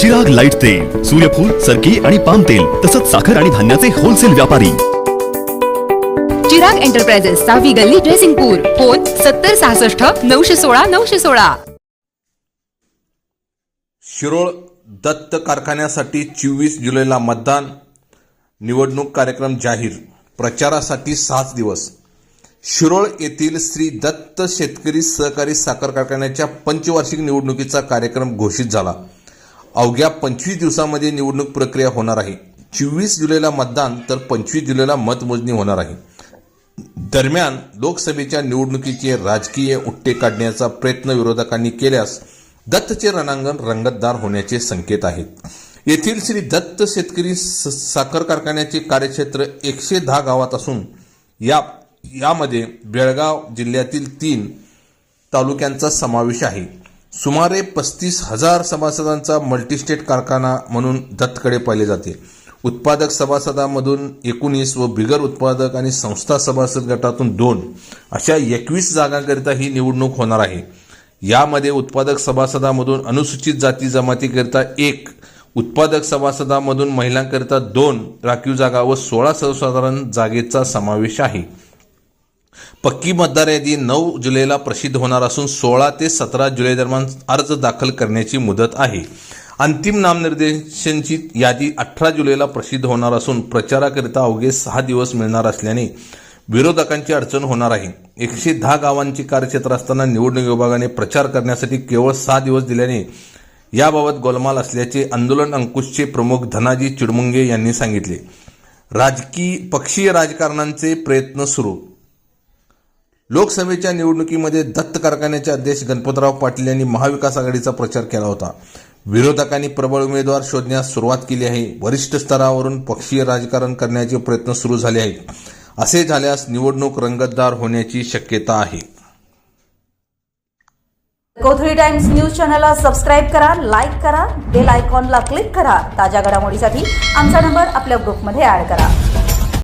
जग लाइट तेल सूर्यफूल सरकी आणि पाम तेल तसंच साखर आणि धान्याचे होलसेल व्यापारी. चिराग एंटरप्राइजेस सहावी गल्ली ड्रेसिंगपूर फोन सत्तर सहासष्ट नऊशे सोळा नऊशे सोळा. शिरोळ दत्त कारखान्यासाठी चोवीस जुलैला मतदान निवडणूक कार्यक्रम जाहीर प्रचारासाठी सात दिवस. शिरोळ येथील श्री दत्त शेतकरी सहकारी साखर कारखान्याच्या पंचवार्षिक निवडणुकीचा कार्यक्रम घोषित झाला. अवघ्या पंचवीस दिवसामध्ये निवडणूक प्रक्रिया होणार आहे. चोवीस जुलैला मतदान तर पंचवीस जुलैला मतमोजणी होणार आहे. दरम्यान लोकसभेच्या निवडणुकीचे राजकीय उट्टे काढण्याचा प्रयत्न विरोधकांनी केल्यास दत्तचे रणांगण रंगतदार होण्याचे संकेत आहेत. येथील श्री दत्त शेतकरी स- साखर कारखान्याचे कार्यक्षेत्र एकशे दहा गावात असून या यामध्ये बेळगाव जिल्ह्यातील तीन तालुक्यांचा समावेश आहे. सुमारे पस्तीस हजार सभासदांचा मल्टीस्टेट कारखाना म्हणून दत्तकडे पाहिले जाते. उत्पादक सभासदांमधून एकोणीस व बिगर उत्पादक आणि संस्था सभासद गटातून दोन अशा एकवीस जागांकरिता ही निवडणूक होणार आहे. यामध्ये उत्पादक सभासदांमधून अनुसूचित जाती जमातीकरिता एक उत्पादक सभासदांमधून महिलांकरिता दोन राखीव जागा व सोळा सर्वसाधारण जागेचा समावेश आहे. पक्की मतदार यादी नऊ जुलैला प्रसिद्ध होणार असून सोळा ते सतरा जुलै दरम्यान अर्ज दाखल करण्याची मुदत आहे. अंतिम नामनिर्देशांची यादी अठरा जुलैला प्रसिद्ध होणार असून प्रचाराकरिता अवघे सहा दिवस मिळणार असल्याने विरोधकांची अडचण होणार आहे. एकशे दहा गावांचे कार्यक्षेत्र असताना निवडणूक विभागाने प्रचार करण्यासाठी केवळ सहा दिवस दिल्याने याबाबत गोलमाल असल्याचे आंदोलन अंकुशचे प्रमुख धनाजी चिडमुंगे यांनी सांगितले. राजकीय पक्षीय राजकारणांचे प्रयत्न सुरू. लोकसभेच्या निवडणुकीमध्ये दत्त कारखान्याचे अध्यक्ष गणपतराव पाटील यांनी महाविकास आघाडीचा प्रचार केला होता. विरोधकांनी प्रबळ उमेदवार शोधण्यास सुरुवात केली आहे. वरिष्ठ स्तरावरून पक्षीय राजकारण करण्याचे प्रयत्न सुरू झाले आहेत. असे झाल्यास निवडणूक रंगतदार होण्याची शक्यता आहे. कोथळी टाइम्स न्यूज चॅनलला सबस्क्राईब करा लाईक करा बेल आयकॉनला क्लिक करा. ताज्या घडामोडीसाठी आमचा नंबर आपल्या ग्रुपमध्ये ऍड करा.